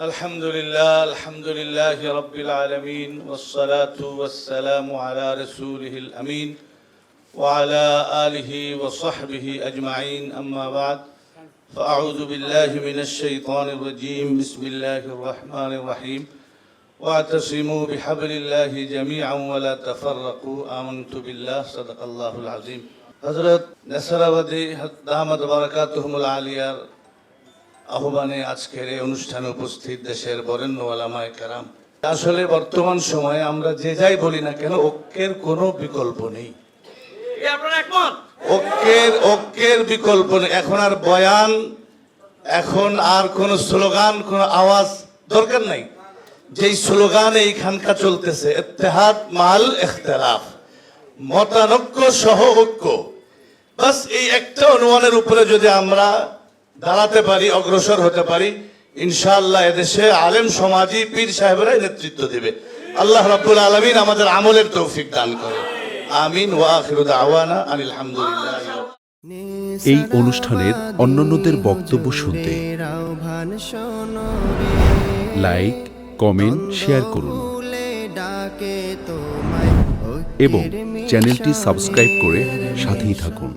الحمد لله الحمد لله رب العالمين والصلاة والسلام على رسوله الأمين وعلى آله وصحبه أجمعين أما بعد فأعوذ بالله من الشيطان الرجيم بسم الله الرحمن الرحيم واعتصموا بحبل الله جميعا ولا تفرقوا آمنت بالله صدق الله العظيم. حضرت نصر ودي دامت بركاتهم العالیہ আহ্বানে আজকের এই অনুষ্ঠানে উপস্থিত দেশের বরেণ্য ওলামায় কারাম। আসলে বর্তমান সময়ে আমরা যে যাই বলি না কেন ঐক্যের কোনো বিকল্প নেই। ঐক্যের ঐক্যের বিকল্প নেই। এখন আর বয়ান এখন আর কোন স্লোগান কোন আওয়াজ দরকার নাই। যেই স্লোগান এইখানকার চলতেছে ইত্তেহাদ মাল ইখতিলাফ। মতানৈক্য সহ ঐক্য। বাস এই একটা অনুমানের উপরে যদি আমরা দাঁড়াতে পারি, অগ্রসর হতে পারি, ইনশাআল্লাহ এদেশে আলেম সমাজী পীর সাহেবরাই নেতৃত্ব দেবে। আল্লাহ রাব্বুল আলামিন আমাদের আমলের তৌফিক দান করে আমিন, ওয়া আখিরু দাওয়ানা আনিল হামদুলিল্লাহ এই অনুষ্ঠানের অন্যান্যদের বক্তব্য শুনতে লাইক, কমেন্ট, শেয়ার করুন এবং চ্যানেলটি সাবস্ক্রাইব করে সাথেই থাকুন।